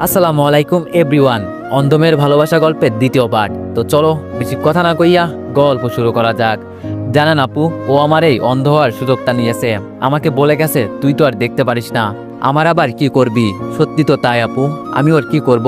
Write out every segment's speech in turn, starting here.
আসসালামু আলাইকুম এভরিওয়ান অন্ধমের ভালোবাসা গল্পের দ্বিতীয় পার্ট তো চলো, বেশি কথা না কইয়া গল্প শুরু করা যাক। জানেন আপু, ও আমার এই অন্ধ হওয়ার সুযোগটা নিয়েছে। আমাকে বলে গেছে, তুই তো আর দেখতে পারিস না। আমার আবার কি করবি? সত্যি তো তাই আপু। আমি ওর কি করব?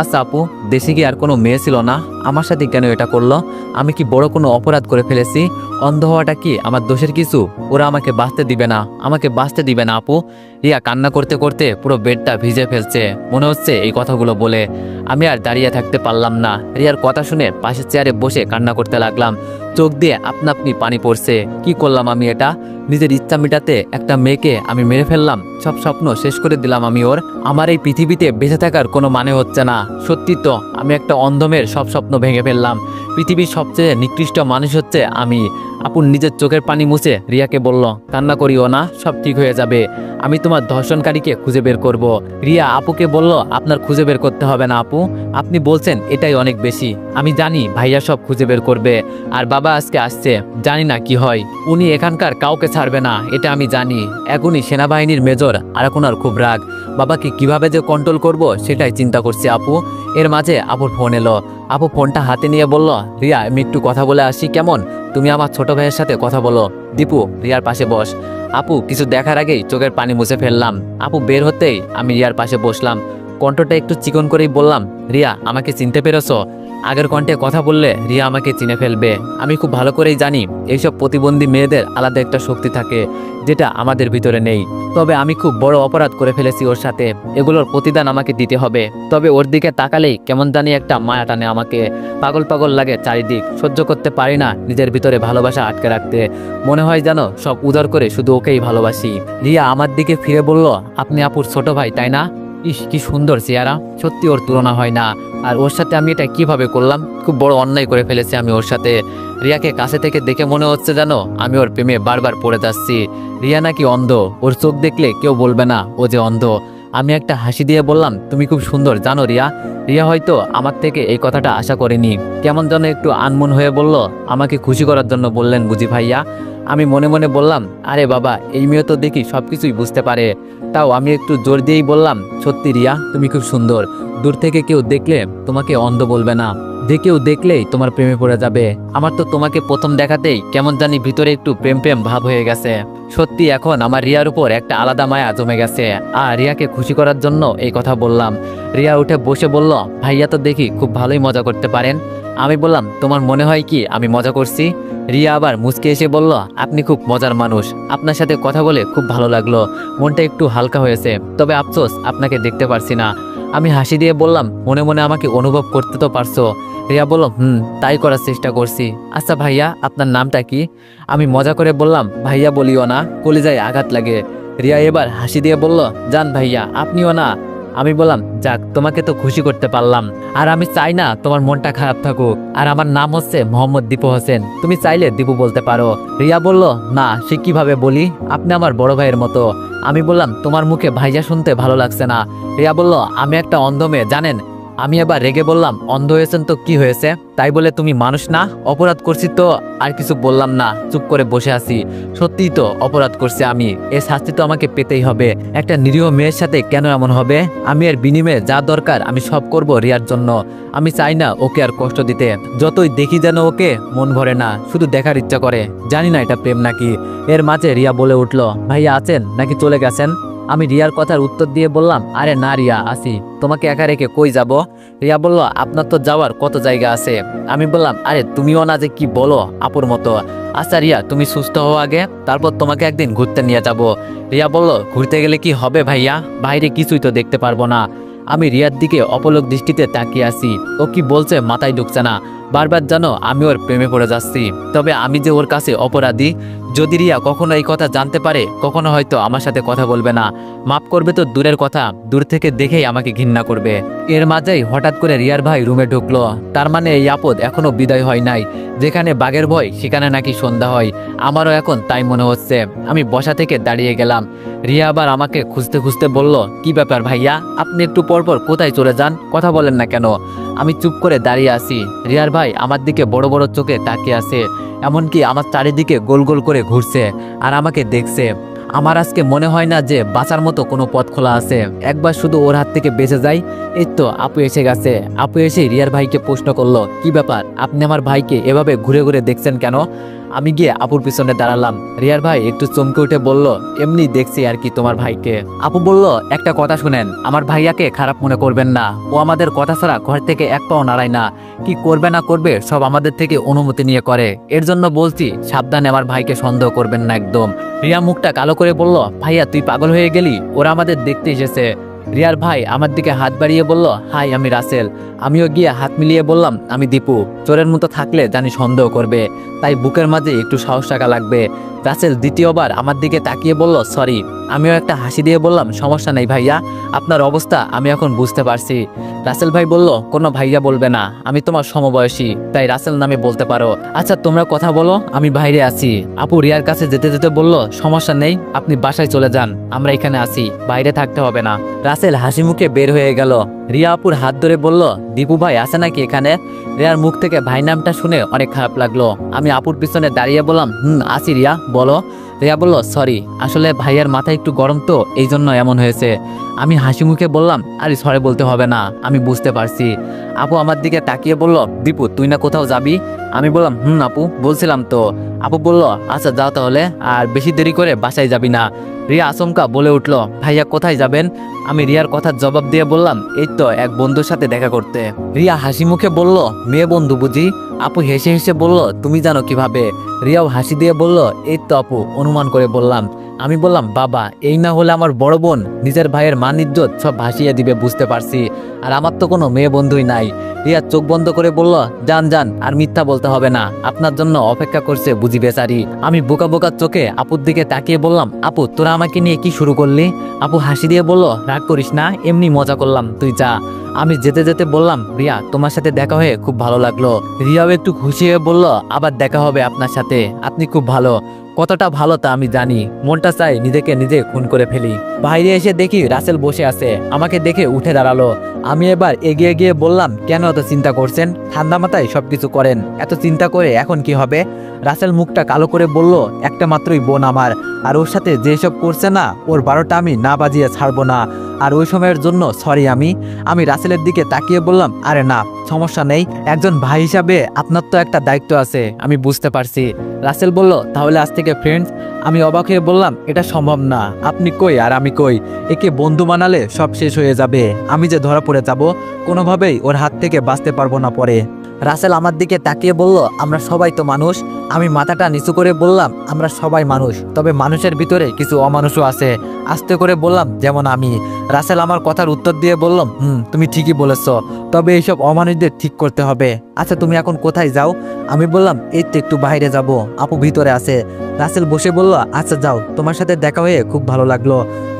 আচ্ছা আপু, দেশে কি আর কোনো মেয়ে ছিল না? আমার সাথে কেন এটা করল? আমি কি বড় কোনো অপরাধ করে ফেলেছি? অন্ধ হওয়াটা কি আমার দোষের কিছু? ওরা আমাকে বাঁচতে দিবে না। আমাকে বাঁচতে দিবে না আপু। রিয়া কান্না করতে করতে পুরো বেডটা ভিজে ফেলছে। মনে হচ্ছে এই কথাগুলো বলে। আমি আর দাঁড়িয়ে থাকতে পারলাম না। রিয়ার কথা শুনে পাশের চেয়ারে বসে কান্না করতে লাগলাম। চোখ দিয়ে আপনা আপনি পানি পড়ছে। কি করলাম আমি এটা? নিজের ইচ্ছা মেটাতে একটা মেয়েকে আমি মেরে ফেললাম। সব স্বপ্ন শেষ করে দিলাম আমি ওর। আমার এই পৃথিবীতে বেঁচে থাকার কোনো মানে হচ্ছে না। সত্যি তো, আমি একটা অন্ধমের সব স্বপ্ন ভেঙে ফেললাম। পৃথিবীর সবচেয়ে নিকৃষ্ট মানুষ হচ্ছে আমি। আপুর নিজের চোখের পানি মুছে রিয়াকে বলল, কান্না করিও না, সব ঠিক হয়ে যাবে। আমি তোমার ধর্ষণকারীকে খুঁজে বের করব। রিয়া আপুকে বলল, আপনার খুঁজে বের করতে হবে না আপু। আপনি বলছেন এটাই অনেক বেশি। আমি জানি ভাইয়া সব খুঁজে বের করবে, আর বাবা আজকে আসছে, জানি না কি হয়। উনি এখানকার কাউকে ছাড়বে না, এটা আমি জানি। এখনই সেনাবাহিনীর মেজর আর এখন আর খুব রাগ। বাবাকে কীভাবে যে কন্ট্রোল করব সেটাই চিন্তা করছি আপু। এর মাঝে আপুর ফোন এলো। আপু ফোনটা হাতে নিয়ে বলল, রিয়া, আমি একটু কথা বলে আসি, কেমন? তুমি আমার ছোট ভাইয়ের সাথে কথা বলো। দীপু, রিয়ার পাশে বস। আপু, কিছু দেখার আগেই চোখের পানি মুছে ফেললাম। আপু, বের হতেই আমি রিয়ার পাশে বসলাম। কণ্ঠটা একটু চিকন করেই বললাম, রিয়া, আমাকে চিনতে পেরেছ? আগের কণ্ঠে কথা বললে রিয়া আমাকে চিনে ফেলবে। আমি খুব ভালো করেই জানি এইসব প্রতিবন্ধী মেয়েদের আলাদা একটা শক্তি থাকে, যেটা আমাদের ভিতরে নেই। তবে আমি খুব বড় অপরাধ করে ফেলেছি ওর সাথে। এগুলোর প্রতিদান আমাকে দিতে হবে। তবে ওর দিকে তাকালেই কেমন জানি একটা মায়া টানে আমাকে। পাগল পাগল লাগে চারিদিক। সহ্য করতে পারি না নিজের ভিতরে ভালোবাসা আটকে রাখতে। মনে হয় যেন সব উদার করে শুধু ওকেই ভালোবাসি। রিয়া আমার দিকে ফিরে বলল, আপনি আপুর ছোট ভাই, তাই না? ইস, কি সুন্দর চেহারা। সত্যি ওর তুলনা হয় না। আর ওর সাথে আমি এটা কীভাবে করলাম? খুব বড় অন্যায় করে ফেলেছি আমি ওর সাথে। রিয়াকে কাছে থেকে দেখে মনে হচ্ছে যেন আমি ওর প্রেমে বারবার পড়ে যাচ্ছি। রিয়া নাকি অন্ধ। ওর চোখ দেখলে কেউ বলবে না ও যে অন্ধ। আমি একটা হাসি দিয়ে বললাম, তুমি খুব সুন্দর, জানো রিয়া? রিয়া হয়তো আমার থেকে এই কথাটা আশা করেনি। কেমন যেন একটু আনমন হয়ে বলল, আমাকে খুশি করার জন্য বললেন বুঝি ভাইয়া। আমি মনে মনে বললাম, আরে বাবা, এই মেয়ে তো দেখি সব কিছুই বুঝতে পারে। তাও আমি একটু জোর দিয়েই বললাম, সত্যি রিয়া, তুমি খুব সুন্দর। দূর থেকে কেউ দেখলে তোমাকে অন্ধ বলবে না। যে কেউ দেখলেই তোমার প্রেমে পড়ে যাবে। আমার তো তোমাকে প্রথম দেখাতেই কেমন জানি ভিতরে একটু প্রেম প্রেম ভাব হয়ে গেছে। সত্যি এখন আমার রিয়ার উপর একটা আলাদা মায়া জমে গেছে। আর রিয়াকে খুশি করার জন্য এই কথা বললাম। রিয়া উঠে বসে বলল, ভাইয়া তো দেখি খুব ভালোই মজা করতে পারেন। আমি বললাম, তোমার মনে হয় কি আমি মজা করছি? রিয়া আবার মুচকে এসে বলল, আপনি খুব মজার মানুষ। আপনার সাথে কথা বলে খুব ভালো লাগল। মনটা একটু হালকা হয়েছে। তবে আফসোস, আপনাকে দেখতে পারছি না। আমি হাসি দিয়ে বললাম, মনে মনে আমাকে অনুভব করতে তো পারছ। রিয়া বলল, হুম, তাই করার চেষ্টা করছি। আচ্ছা ভাইয়া, আপনার নামটা কি? আমি মজা করে বললাম, ভাইয়া বলিও না, কলিজায় আঘাত লাগে। রিয়া এবার হাসি দিয়ে বলল যান ভাইয়া, আপনিও না। আমি বললাম, যাক, তোমাকে তো খুশি করতে পারলাম। আর আমি চাই না তোমার মনটা খারাপ থাকুক। আর আমার নাম হচ্ছে মোহাম্মদ দীপু হোসেন। তুমি চাইলে দীপু বলতে পারো। রিয়া বলল, না, সে কীভাবে বলি? আপনি আমার বড় ভাইয়ের মতো। আমি বললাম, তোমার মুখে ভাইয়া শুনতে ভালো লাগছে না। রিয়া বলল, আমি একটা অন্ধ মেয়ে, জানেন? আমি এবার রেগে বললাম, অন্ধ হয়েছেন তো কি হয়েছে? তাই বলে, তুমি মানুষ না, অপরাধ করছি তো, আর কিছু বললাম না, চুপ করে বসে আছি। সত্যিই তো অপরাধ করছি আমি। এর শাস্তি তো আমাকে পেতেই হবে। একটা নিরীহ মেয়ের সাথে কেন এমন হবে? আমি এর বিনিময়ে যা দরকার, আমি সব করব রিয়ার জন্য। আমি চাই না ওকে আর কষ্ট দিতে। যতই দেখি যেন ওকে, মন ভরে না, শুধু দেখার ইচ্ছা করে। জানি না এটা প্রেম নাকি? এর মাঝে রিয়া বলে উঠল, ভাইয়া আছেন নাকি চলে গেছেন? আমি রিয়ার কথার উত্তর দিয়ে বললাম, আরে না রিয়া, আসি। তোমাকে একা রেখে কই যাব? রিয়া বলল, আপনার তো যাওয়ার কত জায়গা আছে? আমি বললাম, আরে তুমিও না যে কি বলো, আপুর মতো। আচ্ছা রিয়া, তুমি সুস্থ হও আগে, তারপর তোমাকে একদিন ঘুরতে নিয়ে যাব। রিয়া বলল, ঘুরতে গেলে কি হবে ভাইয়া? বাইরে কিছুই তো দেখতে পারব না। আমি রিয়ার দিকে অপলক দৃষ্টিতে তাকিয়ে আছি। ও কি বলছে মাথায় ঢুকছে না। বারবার জানো, আমি ওর প্রেমে পড়ে যাচ্ছি। তবে আমি যে ওর কাছে অপরাধী যদি রিয়া কখনো এই কথা জানতে পারে, কখনো হয়তো আমার সাথে কথা বলবে না। মাফ করবে তো দূরের কথা, দূর থেকে দেখেই আমাকে ঘৃণা করবে। এর মাঝেই হঠাৎ করে রিয়ার ভাই রুমে ঢুকলো। তার মানে এই আপদ এখনও বিদায় হয় নাই। যেখানে বাঘের ভয়, সেখানে নাকি সন্ধ্যা হয়। আমারও এখন তাই মনে হচ্ছে। আমি বসা থেকে দাঁড়িয়ে গেলাম। রিয়া আবার আমাকে খুঁজতে খুঁজতে বলল, কি ব্যাপার ভাইয়া? আপনি একটু পরপর কোথায় চলে যান? কথা বলেন না কেন? আমি চুপ করে দাঁড়িয়ে আছি। রিয়ার ভাই আমার দিকে বড় বড় চোখে তাকিয়ে আছে। এমনকি আমার চারিদিকে গোল গোল করে ঘুরছে আর আমাকে দেখছে। আমার আজকে মনে হয় না যে বাঁচার মতো কোনো পথ খোলা আছে। একবার শুধু ওর হাত থেকে বেঁচে যাই। এই তো আপু এসে গেছে। আপু এসে রিয়ার ভাইকে প্রশ্ন করল, কি ব্যাপার? আপনি আমার ভাইকে এভাবে ঘুরে ঘুরে দেখছেন কেন? আমি গিয়ে আপুর পিছনে দাঁড়ালাম। রিয়ার ভাই একটু চমকে উঠে বলল, এমনি দেখছি আর কি তোমার ভাইকে। আপু বলল, একটা কথা শুনেন, আমার ভাইয়াকে খারাপ মনে করবেন না। ও আমাদের কথা ছাড়া ঘর থেকে এক পাও নাড়ায় না। কি করবে না করবে সব আমাদের থেকে অনুমতি নিয়ে করে। এর জন্য বলছি, সাবধানে আমার ভাইকে সন্দেহ করবেন না একদম। রিয়া মুখটা কালো করে বলল, ভাইয়া, তুই পাগল হয়ে গেলি? ওরা আমাদের দেখতে এসেছে। রিয়ার ভাই আমার দিকে হাত বাড়িয়ে বলল, হাই, আমি রাসেল। আমিও গিয়ে হাত মিলিয়ে বললাম, আমি দীপু। চোরের মতো থাকলে জানি সন্দেহ করবে। তাই বুকের মাঝে একটু সাহস টাকা লাগবে। রাসেল দ্বিতীয়বার আমার দিকে তাকিয়ে বলল, সরি। আমিও একটা হাসি দিয়ে বললাম, সমস্যা নেই ভাইয়া, আপনার অবস্থা আমি এখন বুঝতে পারছি। রাসেল ভাই বলল, কোনো ভাইয়া বলবে না, আমি তোমার সমবয়সী, তাই রাসেল নামে বলতে পারো। আচ্ছা তোমরা কথা বলো, আমি বাইরে আছি। আপু রিয়ার কাছে যেতে যেতে বলল, সমস্যা নেই, আপনি বাসায় চলে যান, আমরা এখানে আছি, বাইরে থাকতে হবে না। রাসেল হাসি মুখে বের হয়ে গেল। রিয়া আপুর হাত ধরে বলল, দীপু ভাই আছে নাকি এখানে? রিয়ার মুখ থেকে ভাই নামটা শুনে অনেক খারাপ লাগল। আমি আপুর পিছনে দাঁড়িয়ে বললাম, হুম আসি রিয়া, বলো। রিয়া বলল, সরি, আসলে ভাইয়ার মাথা একটু গরম তো এই জন্য এমন হয়েছে। আমি হাসি মুখে বললাম, আরে, সরে বলতে হবে না, আমি বুঝতে পারছি। আপু আমার দিকে তাকিয়ে বলল, দীপু, তুই না কোথাও যাবি? আমি বললাম, হুম, আপু। বলছিলাম তো, আপু বলল আচ্ছা যাও তাহলে, আর বেশি দেরি করে বাসায় যাবি না। রিয়া আচমকা বলে উঠল, ভাইয়া, কোথায় যাবেন? আমি রিয়ার কথার জবাব দিয়ে বললাম, এই তো, এক বন্ধুর সাথে দেখা করতে। রিয়া হাসি মুখে বলল, মেয়ে বন্ধু বুঝি? আপু হেসে হেসে বলল, তুমি জানো কীভাবে? রিয়াও হাসি দিয়ে বলল, এই তো, আপু। অনুমান করে বললাম আমি বললাম, বাবা, এই না হলে আমার বড় বোন, নিজের ভাইয়ের মান ইজ্জত সব ভাসিয়ে দিবে, বুঝতে পারছি। আর আমার তো কোনো মেয়ে বন্ধুই নাই। রিয়া চোখ বন্ধ করে বলল যান যান আর মিথ্যা বলতে হবে না। আপনার জন্য অপেক্ষা করছে বুঝি বেচারি। আমি বোকা বোকা চোখে আপুর দিকে তাকিয়ে বললাম, আপু, তোরা আমাকে নিয়ে কি শুরু করলি? আপু হাসি দিয়ে বলল, রাগ করিস না, এমনি মজা করলাম, তুই যা। আমি যেতে যেতে বললাম, রিয়া, তোমার সাথে দেখা হয়ে খুব ভালো লাগল। রিয়াও একটু খুশি হয়ে বলল, আবার দেখা হবে আপনার সাথে, আপনি খুব ভালো। কতটা ভালো তা আমি জানি। মনটা চাই নিজেকে নিজে খুন করে ফেলি। বাইরে এসে দেখি রাসেল বসে আছে। আমাকে দেখে উঠে দাঁড়াল। আমি এবার এগিয়ে গিয়ে বললাম, কেন এত চিন্তা করছেন? ঠান্ডা মাথায় সবকিছু করেন। এত চিন্তা করে এখন কি হবে? রাসেল মুখটা কালো করে বলল, একটা মাত্রই বোন আমার। আর ওর সাথে যেসব করছে না, ওর বারোটা আমি না বাজিয়ে ছাড়বো না। আর ওই সময়ের জন্য সরি আমি আমি রাসেলের দিকে তাকিয়ে বললাম, আরে না, সমস্যা নেই। একজন ভাই হিসাবে আপনার তো একটা দায়িত্ব আছে, আমি বুঝতে পারছি। রাসেল বলল, তাহলে আজ থেকে ফ্রেন্ডস আমি অবাক হয়ে বললাম, এটা সম্ভব না। আপনি কই আর আমি কই? একে বন্ধু বানালে সব শেষ হয়ে যাবে। আমি যে ধরা পড়ে যাব, কোনোভাবেই ওর হাত থেকে বাঁচতে পারব না পরে। রাসেল আমার দিকে তাকিয়ে বলল, আমরা সবাই তো মানুষ আমি মাথাটা নিচু করে বললাম, আমরা সবাই মানুষ, তবে মানুষের ভিতরে কিছু অমানুষও আছে। আস্তে করে বললাম, যেমন আমি। রাসেল আমার কথার উত্তর দিয়ে বললাম হুম, তুমি ঠিকই বলেছ, তবে এইসব অমানুষদের ঠিক করতে হবে। আচ্ছা তুমি এখন কোথায় যাও? আমি বললাম, এই তো একটু বাইরে যাব, আপু ভিতরে আছে। রাসেল বসে বলল আচ্ছা যাও, তোমার সাথে দেখা হয়ে খুব ভালো লাগল।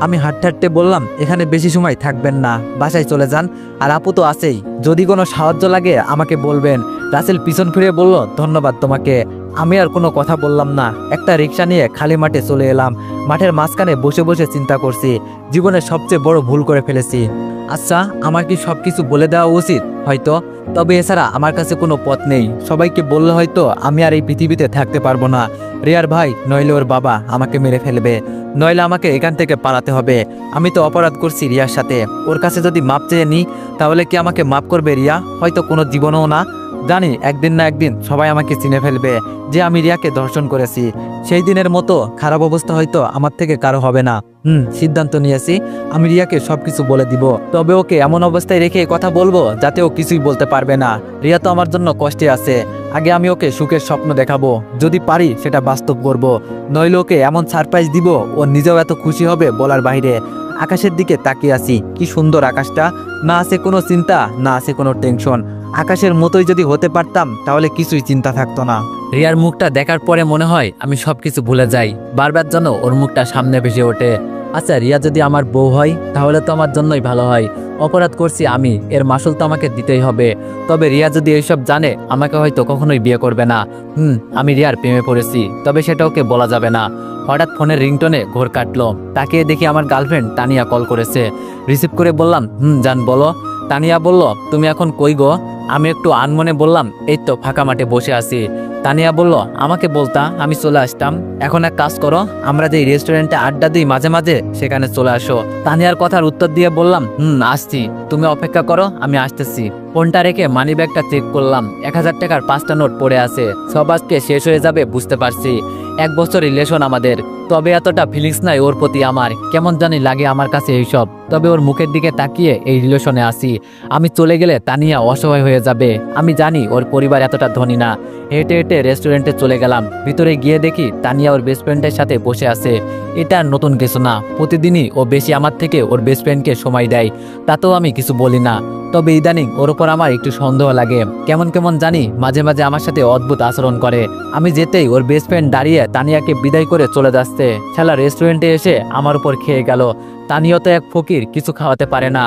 আমি হাঁটতে হাঁটতে বললাম, এখানে বেশি সময় থাকবেন না, বাসায় চলে যান, আর আপু তো আছেই, যদি কোনো সাহায্য লাগে আমাকে বলবেন। রাসেল পিছন ফিরে বলল, ধন্যবাদ তোমাকে। আমি আর কোনো কথা বললাম না। একটা রিক্সা নিয়ে খালি মাঠে চলে এলাম। মাঠের মাঝখানে বসে বসে চিন্তা করছি। জীবনের সবচেয়ে বড় ভুল করে ফেলেছি। আচ্ছা আমার কি সব কিছু বলে দেওয়া উচিত? হয়তো। তবে এছাড়া আমার কাছে কোনো পথ নেই। সবাইকে বললে হয়তো আমি আর এই পৃথিবীতে থাকতে পারব না। রিয়ার ভাই, নইলে ওর বাবা আমাকে মেরে ফেলবে। নইলে আমাকে এখান থেকে পালাতে হবে। আমি তো অপরাধ করছি রিয়ার সাথে। ওর কাছে যদি মাপ চেয়ে নিই তাহলে কি আমাকে মাপ করবে রিয়া? হয়তো কোনো জীবনও না। জানি, একদিন না একদিন সবাই আমাকে চিনে ফেলবে যে আমি রিয়াকে ধর্ষণ করেছি। সেই দিনের মতো খারাপ অবস্থা হয়তো আমার থেকে কারও হবে না। হুম, সিদ্ধান্ত নিয়েছি, আমি রিয়াকে সবকিছু বলে দিব। তবে ওকে এমন অবস্থায় রেখে কথা বলব যাতে ও কিছুই বলতে পারবে না। রিয়া তো আমার জন্য কষ্টে আছে। আগে আমি ওকে সুখের স্বপ্ন দেখাবো। যদি পারি সেটা বাস্তব করব। নইলে ওকে এমন সারপ্রাইজ দিব, ও নিজেও এত খুশি হবে বলার বাইরে। আকাশের দিকে তাকিয়ে আছি। কি সুন্দর আকাশটা। না আছে কোনো চিন্তা, না আছে কোনো টেনশন। আকাশের মতোই যদি হতে পারতাম, তাহলে কিছুই চিন্তা থাকতো না। রিয়ার মুখটা দেখার পরে মনে হয় আমি সবকিছু ভুলে যাই। বারবার যেন ওর মুখটা সামনে ভেসে ওঠে। আচ্ছা রিয়া যদি আমার বউ হয়, তাহলে তো আমার জন্যই ভালো হয়। অপরাধ করছি আমি, এর মাসুল তো আমাকে দিতেই হবে। তবে রিয়া যদি এইসব জানে, আমাকে হয়তো কখনোই বিয়ে করবে না। হুম, আমি রিয়ার প্রেমে পড়েছি, তবে সেটা ওকে বলা যাবে না। হঠাৎ ফোনের রিংটোনে ঘোর কাটলো। তাকে দেখি আমার গার্লফ্রেন্ড তানিয়া কল করেছে। রিসিভ করে বললাম, হুম, জান, বলো। তানিয়া বলল, তুমি এখন কই গো? আমি একটু আনমনে বললাম, এই তো ফাঁকা মাঠে বসে আছি। তানিয়া বলল, আমাকে বলতা, আমি চলে আসতাম। এখন এক কাজ করো, আমরা যে রেস্টুরেন্টে আড্ডা দিই মাঝে মাঝে, সেখানে চলে আসো। তানিয়ার কথার উত্তর দিয়ে বললাম, হুম, আসছি। তুমি অপেক্ষা করো, আমি আসতেছি। ফোনটা রেখে মানি ব্যাগটা চেক করলাম। এক হাজার টাকার পাঁচটা নোট পড়ে আছে। সব আজকে শেষ হয়ে যাবে, বুঝতে পারছি। এক বছর রিলেশন আমাদের। তবে এতটা ফিলিংস নাই ওর প্রতি আমার। কেমন জানি লাগে আমার কাছে এইসব। তবে ওর মুখের দিকে তাকিয়ে এই রিলেশনে আসি আমি চলে গেলে তানিয়া অসহায় হয়ে যাবে। আমি জানি ওর পরিবার এতটা ধনী না। হেঁটে হেঁটে রেস্টুরেন্টে চলে গেলাম। ভিতরে গিয়ে দেখি তানিয়া ওর বেস্ট ফ্রেন্ডের সাথে বসে আছে। এটা নতুন কিছু না। প্রতিদিনই ও বেশি আমার থেকে ওর বেস্ট ফ্রেন্ডকে সময় দেয়। তাতেও আমি কিছু বলি না। তবে ইদানিং ওর উপর আমার একটু সন্দেহ লাগে। কেমন কেমন জানি মাঝে মাঝে আমার সাথে অদ্ভুত আচরণ করে। আমি যেতেই ওর বেস্ট ফ্রেন্ড দাঁড়িয়ে তানিয়াকে বিদায় করে চলে যাচ্ছে। শালা রেস্টুরেন্টে এসে আমার উপর খেয়ে গেল। তানিও তো এক ফকির কিছু খাওয়াতে পারে না।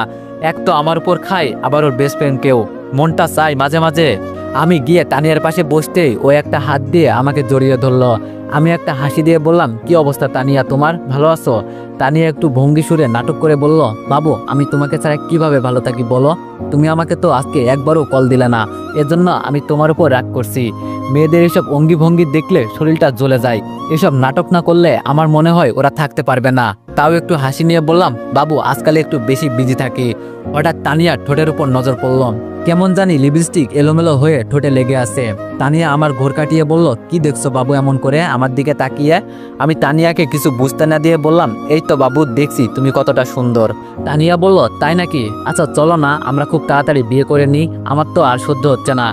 এক তো আমার উপর খায়, আবার ওর বেস্ট ফ্রেন্ডকেও মনটা চাই মাঝে মাঝে আমি গিয়ে তানিয়ার পাশে বসতেই ও একটা হাত দিয়ে আমাকে জড়িয়ে ধরলো। আমি একটা হাসি দিয়ে বললাম, কি অবস্থা তানিয়া তোমার? ভালো আছো? তানিয়া একটু ভঙ্গি সুরে নাটক করে বলল, বাবু, আমি তোমাকে ছাড়া কীভাবে ভালো থাকি বলো? তুমি আমাকে তো আজকে একবারও কল দিলে না। এজন্য আমি তোমার উপর রাগ করছি। মেয়েদের এসব অঙ্গি ভঙ্গি দেখলে শরীরটা জ্বলে যায়। এসব নাটক না করলে আমার মনে হয় ওরা থাকতে পারবে না। তাও একটু হাসি নিয়ে বললাম, বাবু, আজকাল একটু বেশি বিজি থাকি। হঠাৎ তানিয়া ঠোঁটের উপর নজর পড়লাম কেমন জানি লিপস্টিক এলোমেলো হয়ে ঠোঁটে লেগে আছে। তানিয়া আমার ঘোর কাটিয়ে বলল, কি দেখছ বাবু এমন করে আমার দিকে তাকিয়ে? আমি তানিয়াকে কিছু বুঝতে না দিয়ে বললাম, এই তো বাবু, দেখছি তুমি কতটা সুন্দর। তানিয়া বলল, তাই নাকি? আচ্ছা চলো না, আমরা খুব তাড়াতাড়ি বিয়ে করে নিই, আমার তো আর সহ্য হচ্ছে না।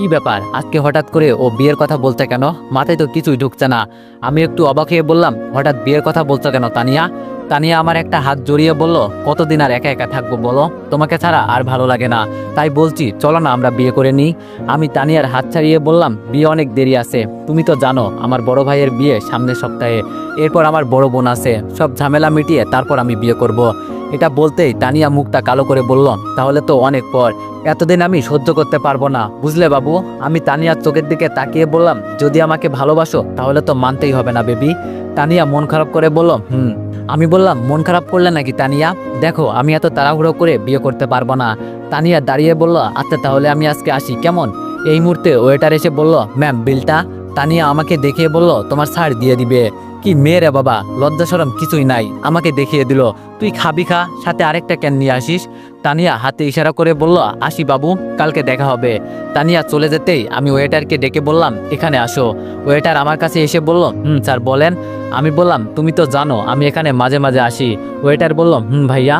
কি ব্যাপার? আজকে হঠাৎ করে ও বিয়ের কথা বলতে কেন? মাথায় তো কিছুই ঢুকছে না। আমি একটু অবাক হয়ে বললাম, হঠাৎ বিয়ের কথা বলছো কেন, তানিয়া? তানিয়া আমার একটা হাত জড়িয়ে বলল, কতদিন আর একা একা থাকব বলো? তোমাকে ছাড়া আর ভালো লাগে না। তাই বলছি, চলো না আমরা বিয়ে করে নিই। আমি তানিয়ার হাত ছাড়িয়ে বললাম, বিয়ে অনেক দেরি আছে। তুমি তো জানো, আমার বড় ভাইয়ের বিয়ে সামনের সপ্তাহে। এরপর আমার বড় বোন আছে। সব ঝামেলা মিটিয়ে তারপর আমি বিয়ে করব। এটা বলতেই তানিয়া মুখটা কালো করে বলল, তাহলে তো অনেক পর। এতদিন আমি সহ্য করতে পারব না। বুঝলে বাবু? আমি তানিয়ার চোখের দিকে তাকিয়ে বললাম, যদি আমাকে ভালোবাসো, তাহলে তো মানতেই হবে না, বেবি। তানিয়া মন খারাপ করে বলল, হুম। আমি বললাম, মন খারাপ করলে নাকি তানিয়া? দেখো, আমি এত তাড়াহুড়ো করে বিয়ে করতে পারব না। তানিয়া দাঁড়িয়ে বলল আচ্ছা তাহলে আমি আজকে আসি, কেমন? এই মুহূর্তে ওয়েটার এসে বলল, ম্যাম, বিলটা? তানিয়া আমাকে দেখিয়ে বলল, তোমার ছাড় দিয়ে দিবে। কি মেয়ে বাবা, লজ্জা সরম কিছুই নাই। আমাকে দেখিয়ে দিল, তুই খাবি খা, সাথে আরেকটা ক্যান নিয়ে আসিস। তানিয়া হাতে ইশারা করে বলল, আসি বাবু, কালকে দেখা হবে। তানিয়া চলে যেতেই আমি ওয়েটারকে ডেকে বললাম, এখানে আসো। ওয়েটার আমার কাছে এসে বলল, হুম, স্যার, বলেন। আমি বললাম, তুমি তো জানো, আমি এখানে মাঝে মাঝে আসি। ওয়েটার বলল, হুম, ভাইয়া।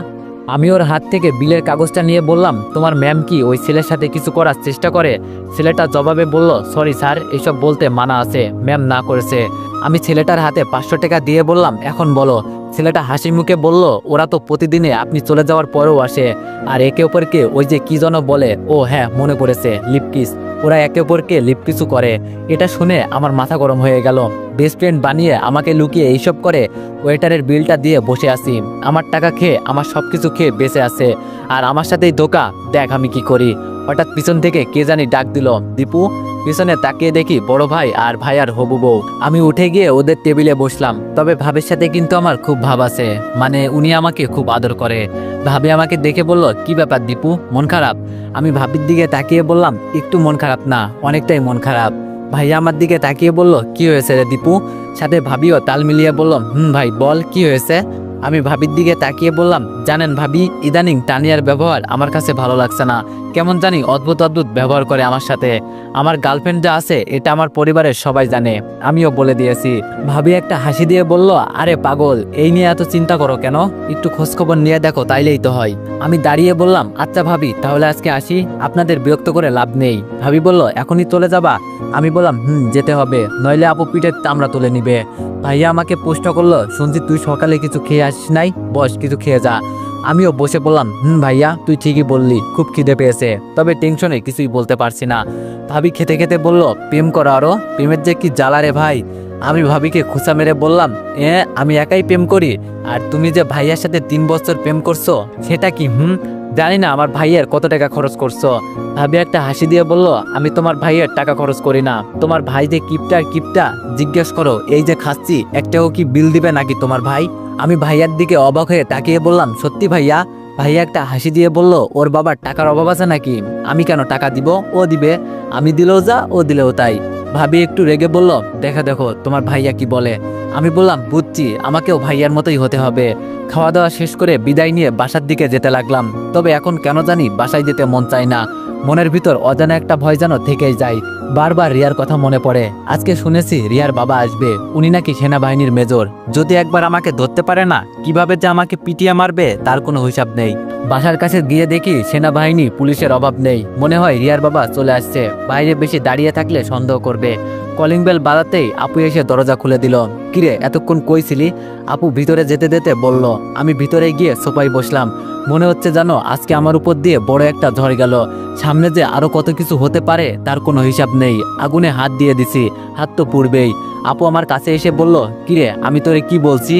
আমি ওর হাত থেকে বিলের কাগজটা নিয়ে বললাম, তোমার ম্যাম কি ওই ছেলের সাথে কিছু করার চেষ্টা করে? ছেলেটা জবাবে বলল, সরি স্যার, এসব বলতে মানা আছে, ম্যাম না করেছে। আমি ছেলেটার হাতে পাঁচশো টাকা দিয়ে বললাম, এখন বলো। ছেলেটা হাসি মুখে বলল, ওরা তো প্রতিদিনে আপনি চলে যাওয়ার পরেও আসে। আর একে অপরকে ওই যে কি যেন বলে, ও হ্যাঁ মনে পড়েছে, লিপকিস। ওরা একে অপরকে লিপকিছু করে। এটা শুনে আমার মাথা গরম হয়ে গেল। বেস্ট ফ্রেন্ড বানিয়ে আমাকে লুকিয়ে এইসব করে ওয়েটারের বিলটা দিয়ে বসে আসি আমার টাকা খেয়ে আমার সব কিছু খেয়ে বেঁচে আছে। আর আমার সাথেই ধোকা, দেখ আমি কি করি। হঠাৎ পিছন থেকে কে জানি ডাক দিল, দীপু পিছনে তাকিয়ে দেখি বড় ভাই আর ভাই আর হবু বউ। আমি উঠে গিয়ে ওদের টেবিলে বসলাম। তবে ভাবের সাথে কিন্তু আমার খুব ভাব আছে। মানে উনি আমাকে খুব আদর করে। ভাবি আমাকে দেখে বলল, কি ব্যাপার দীপু? মন খারাপ? আমি ভাবির দিকে তাকিয়ে বললাম, একটু মন খারাপ না, অনেকটাই মন খারাপ। ভাইয়া আমার দিকে তাকিয়ে বলল, কি হয়েছে রে দীপু? সাথে ভাবিও তাল মিলিয়ে বলল, হুম ভাই, বল, কি হয়েছে? আমি ভাবির দিকে তাকিয়ে বললাম, জানেন ভাবি, ইদানিং তানিয়ার ব্যবহার আমার কাছে ভালো লাগছে না। কেমন জানি অদ্ভুত অদ্ভুত ব্যবহার করে আমার সাথে। আমার গার্লফ্রেন্ড যা আছে, এটা আমার পরিবারের সবাই জানে। আমিও বলে দিয়েছি। ভাবি একটা হাসি দিয়ে বলল, আরে পাগল, এই নিয়ে এত চিন্তা করো কেন? একটু খোঁজখবর নিয়ে দেখো, তাইলেই তো হয়। আমি দাঁড়িয়ে বললাম আচ্ছা ভাবি, তাহলে আজকে আসি। আপনাদের বিরক্ত করে লাভ নেই। ভাবি বলল, এখনই চলে যাবা? আমি বললাম, হুম, যেতে হবে। নইলে আপু পিঠের চামড়া তুলে নিবে। ভাইয়া আমাকে প্রশ্ন করল শুনছি তুই সকালে কিছু খেয়ে আসিস নাই? বস, কিছু খেয়ে যা। আমিও বসে বললাম, হুম ভাইয়া, তুই ঠিকই বললি, খুব খিদে পেয়েছে। তবে টেনশনে কিছুই বলতে পারছি না। ভাবি খেতে খেতে বলল, প্রেম করো আরও, প্রেমের যে কি জ্বালা রে ভাই। আমি ভাবিকে খুঁচা মেরে বললাম, এ, আমি একাই প্রেম করি, আর তুমি যে ভাইয়ার সাথে তিন বছর প্রেম করছ, সেটা কি, হুম? জানি না, আমার ভাইয়ের কত টাকা খরচ করছ। ভাবি একটা হাসি দিয়ে বলল, আমি তোমার ভাইয়ের টাকা খরচ করি না। তোমার ভাই যে কিপটা কিপটা, জিজ্ঞেস করো, এই যে খাচ্ছি, একটাও কি বিল দিবে নাকি তোমার ভাই? আমি ভাইয়ার দিকে অবাক হয়ে তাকিয়ে বললাম, সত্যি ভাইয়া? ভাইয়া একটা হাসি দিয়ে বলল, ওর বাবার টাকার অভাব আছে নাকি? আমি কেন টাকা দিব? ও দিবে। আমি দিলেও যা, ও দিলেও তাই। ভাবি একটু রেগে বলল, দেখা, দেখো, তোমার ভাইয়া কি বলে? আমি বললাম, বুঝছি, আমাকেও ভাইয়ার মতোই হতে হবে। খাওয়া দাওয়া শেষ করে বিদায় নিয়ে বাসার দিকে যেতে লাগলাম। তবে এখন কেন জানি বাসায় যেতে মন চায় না। মনের ভিতর অজানা একটা ভয় যেন থেকেই যায়। বারবার রিয়ার কথা মনে পড়ে। আজকে শুনেছি রিয়ার বাবা আসবে। উনি নাকি সেনাবাহিনীর মেজর। যদি একবার আমাকে ধরতে পারে না, কীভাবে যে আমাকে পিটিয়ে মারবে, তার কোনো হিসাব নেই। বাসার কাছে গিয়ে দেখি সেনাবাহিনী পুলিশের অভাব নেই। মনে হয় রিয়ার বাবা চলে আসছে। বাইরে বেশি দাঁড়িয়ে থাকলে সন্দেহ করবে। কলিং বেল বাজাতেই আপু এসে দরজা খুলে দিল। কিরে, এতক্ষণ কইছিলি আপু ভিতরে যেতে যেতে বলল, আমি ভিতরে গিয়ে সোফায় বসলাম। মনে হচ্ছে জানো, আজকে আমার উপর দিয়ে বড় একটা ঝড় গেল। সামনে যে আরও কত কিছু হতে পারে, তার কোনো হিসাব নেই। আগুনে হাত দিয়ে দিছি, হাত তো পুড়বেই। আপু আমার কাছে এসে বলল, কিরে, আমি তোরে কি বলছি?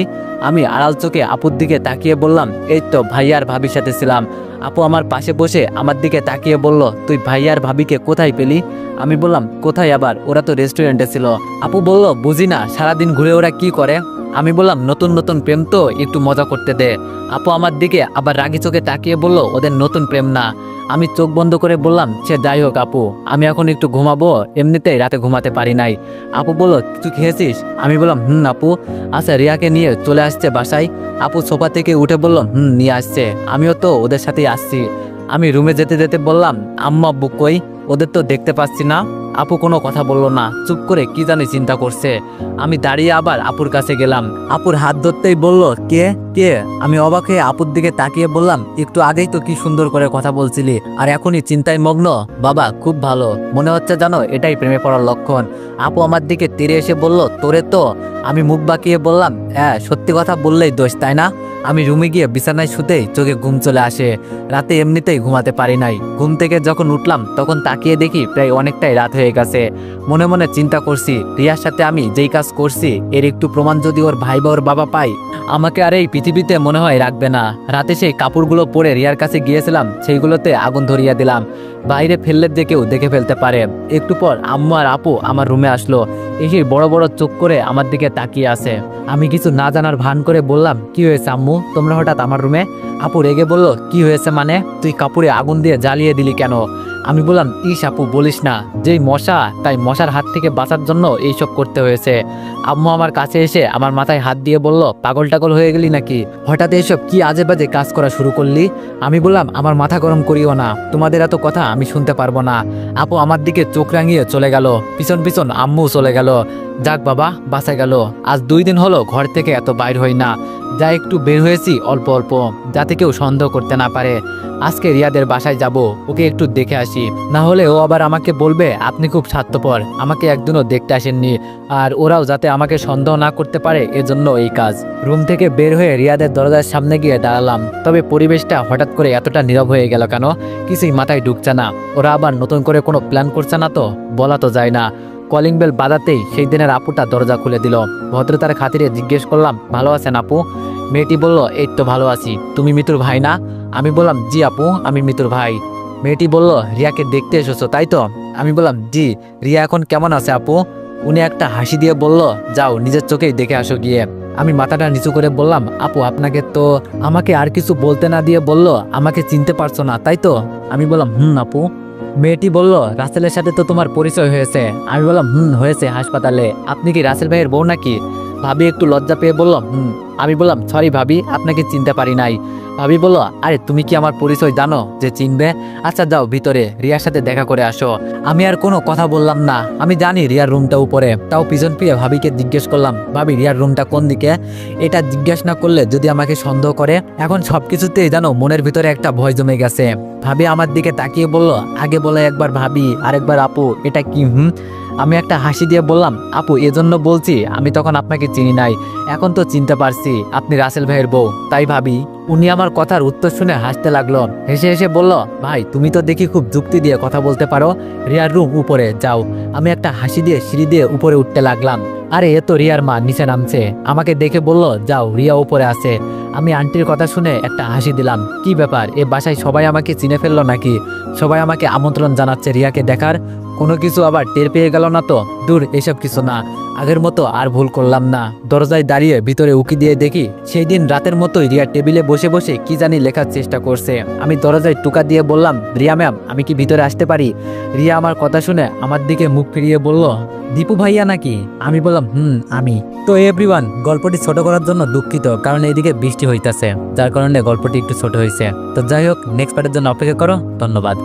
আমি আড়াল চোখে আপুর দিকে তাকিয়ে বললাম, এই তো ভাইয়ার ভাবির সাথে ছিলাম। আপু আমার পাশে বসে আমার দিকে তাকিয়ে বলল, তুই ভাইয়ার ভাবিকে কোথায় পেলি? আমি বললাম, কোথায় আবার? ওরা তো রেস্টুরেন্টে ছিল। আপু বলল, বুঝি না, সারাদিন ঘুরে ওরা কি করে? আমি বললাম, নতুন নতুন প্রেম তো, একটু মজা করতে দে। আপু আমার দিকে আবার রাগি চোখে তাকিয়ে বলল, ওদের নতুন প্রেম না। আমি চোখ বন্ধ করে বললাম, সে যাই হোক আপু, আমি এখন একটু ঘুমাবো, এমনিতেই রাতে ঘুমাতে পারি নাই। আপু বলল, তুই খেয়েছিস? আমি বললাম, হুম আপু। আচ্ছা রিয়াকে নিয়ে চলে আসছে বাসায়। আপু সোফা থেকে উঠে বলল, হুম, নিয়ে আসছে। আমিও তো ওদের সাথেই আসছি। আমি রুমে যেতে যেতে বললাম, আম্মা, আব্বু কই? ওদের তো দেখতে পাচ্ছি না। আপু কোনো কথা বলল না। চুপ করে কি জানি চিন্তা করছে। আমি দাঁড়িয়ে আবার আপুর কাছে গেলাম। আপুর হাত ধরতেই বলল, কে? কে আমি অবাক হয়ে আপুর দিকে তাকিয়ে বললাম, একটু আগেই তো কি সুন্দর করে কথা বলছিলি, আর এখনই চিন্তায় মগ্ন। বাবা, খুব ভালো। মনে হচ্ছে জানো, এটাই প্রেমে পড়ার লক্ষণ। আপু আমার দিকে তীরে এসে বলল, তোরে তো? আমি মুখ বাঁকিয়ে বললাম হ্যাঁ সত্যি কথা বললেই দোষ, তাই না? আমি রুমে গিয়ে বিছানায় শুতেই চোখে ঘুম চলে আসে। রাতে এমনিতেই ঘুমাতে পারি নাই। ঘুম থেকে যখন উঠলাম, তখন তাকিয়ে দেখি প্রায় অনেকটাই রাত হয়ে গেছে। মনে মনে চিন্তা করছি, রিয়ার সাথে আমি যেই কাজ করছি, এর একটু প্রমাণ যদি ওর ভাই বা ওর বাবা পাই আমাকে আর এই পৃথিবীতে মনে হয় রাখবে না। রাতে সেই কাপড়গুলো পরে রিয়ার কাছে গিয়েছিলাম, সেইগুলোতে আগুন ধরিয়ে দিলাম। বাইরে ফেললে যে কেউ দেখে ফেলতে পারে। একটু পর আম্মু আর আপু আমার রুমে আসলো। এসে বড় বড় চোখ করে আমার দিকে তাকিয়ে আছে। আমি কিছু না জানার ভান করে বললাম, কি হয়েছে আম্মু? তোমরা হঠাৎ আমার রুমে? আপু রেগে বলল, কি হয়েছে মানে? তুই কাপড়ে আগুন দিয়ে জ্বালিয়ে দিলি কেন? আমি বললাম, ইস আপু, বলিস না। যেই মশা, তাই মশার হাত থেকে বাঁচার জন্য এইসব করতে হয়েছে। আম্মু আমার কাছে এসে আমার মাথায় হাত দিয়ে বলল, পাগল টাগল হয়ে গেলি নাকি? হঠাৎ এইসব কি আজে বাজে কাজ করা শুরু করলি? আমি বললাম, আমার মাথা গরম করিও না। তোমাদের এত কথা আমি শুনতে পারব না। আপু আমার দিকে চোখ রাঙিয়ে চলে গেল। পিছন পিছন আম্মু চলে গেল। যাক বাবা, বাঁচা গেল। আজ দুই দিন হলো ঘর থেকে এত বাইর হই না। যা একটু বের হয়েছি অল্প অল্প, যাতে কেউ সন্দেহ করতে না পারে। আজকে রিয়াদের বাসায় যাব, ওকে একটু দেখে আসি। না হলে ও আবার আমাকে বলবে, আপনি খুব স্বার্থপর, আমাকে একদিনও দেখতে আসেননি। আর ওরাও যাতে আমাকে সন্দেহ না করতে পারে, এজন্য এই কাজ। রুম থেকে বের হয়ে রিয়াদের দরজার সামনে গিয়ে দাঁড়ালাম। তবে পরিবেশটা হঠাৎ করে এতটা নীরব হয়ে গেল কেন? কিছুই মাথায় ঢুকছে না। ওরা আবার নতুন করে কোনো প্ল্যান করছে না তো? বলা তো যায় না। কলিং বেল বাজাতেই সেই দিনের আপুটা দরজা খুলে দিল। ভদ্রতার খাতিরে জিজ্ঞেস করলাম, ভালো আছেন আপু? মেয়েটি বলল, এই তো ভালো আছি। তুমি মিতুর ভাই না? আমি বললাম, জি আপু, আমি মিতুর ভাই। মেয়েটি বলল, রিয়াকে দেখতে এসেছ, তাই তো? আমি বললাম, জি, রিয়া এখন কেমন আছে আপু? উনি একটা হাসি দিয়ে বলল, যাও, নিজের চোখেই দেখে আসো গিয়ে। আমি মাথাটা নিচু করে বললাম, আপু, আপনাকে তো আমাকে আর কিছু বলতে না দিয়ে বলল, আমাকে চিনতে পারছ না, তাই তো? আমি বললাম, হুম আপু। মেয়েটি বলল, রাসেলের সাথে তো তোমার পরিচয় হয়েছে। আমি বললাম, হুম, হয়েছে হাসপাতালে। আপনি কি রাসেল ভাইয়ের বউ নাকি? ভাবি একটু লজ্জা পেয়ে বললাম, হুম। আমি বললাম সরি ভাবি, আপনাকে চিনতে পারি নাই। ভাবি বলল, আরে, তুমি কি আমার পরিচয় জানো যে চিনবে? আচ্ছা যাও ভিতরে, রিয়ার সাথে দেখা করে আসো। আমি আর কোনো কথা বললাম না। আমি জানি রিয়ার রুমটা উপরে। তাও পিছন ফিরে ভাবিকে জিজ্ঞেস করলাম, ভাবি, রিয়ার রুমটা কোন দিকে? এটা জিজ্ঞেস না করলে যদি আমাকে সন্দেহ করে, এখন সবকিছুতেই জানো মনের ভিতরে একটা ভয় জমে গেছে। ভাবি আমার দিকে তাকিয়ে বলল, আগে বলে একবার ভাবি, আরেকবার আপু, এটা কি, হুম? আমি একটা হাসি দিয়ে বললাম, আপু, এজন্য বলছি, আমি তখন আপনাকে চিনি নাই। এখন তো চিনতে পারছি, আপনি রাসেল ভাইয়ের বউ। তাই ভাবি, উনি আমার কথার উত্তর শুনে হাসতে লাগল। হেসে হেসে বলল, ভাই, তুমি তো দেখি খুব যুক্তি দিয়ে কথা বলতে পারো। রিয়ার রুম উপরে, যাও। আমি একটা হাসি দিয়ে সিঁড়ি দিয়ে উপরে উঠতে লাগলাম। আরে, এ তো রিয়ার মা, নিচে নামছে। আমাকে দেখে বলল, যাও, রিয়া উপরে আছে। আমি আন্টির কথা শুনে একটা হাসি দিলাম, কি ব্যাপার, এ বাসায় সবাই আমাকে চিনে ফেলল নাকি? সবাই আমাকে আমন্ত্রণ জানাচ্ছে রিয়াকে দেখার। কোনো কিছু আবার টের পেয়ে গেল না তো? দূর, এসব কিছু না। আগের মতো আর ভুল করলাম না। দরজায় দাঁড়িয়ে ভিতরে উকি দিয়ে দেখি, সেই দিন রাতের মতোই রিয়া টেবিলে বসে বসে কি জানি লেখার চেষ্টা করছে। আমি দরজায় টুকা দিয়ে বললাম, রিয়া ম্যাম, আমি কি ভিতরে আসতে পারি? রিয়া আমার কথা শুনে আমার দিকে মুখ ফিরিয়ে বলল, দীপু ভাইয়া নাকি? আমি বললাম, হুম, আমি। তো এভরিওয়ান গল্পটি ছোট করার জন্য দুঃখিত, কারণ এইদিকে বৃষ্টি হইতাছে, যার কারণে গল্পটি একটু ছোট হয়েছে তো যাই হোক নেক্সট পার্টের জন্য অপেক্ষা করো, ধন্যবাদ।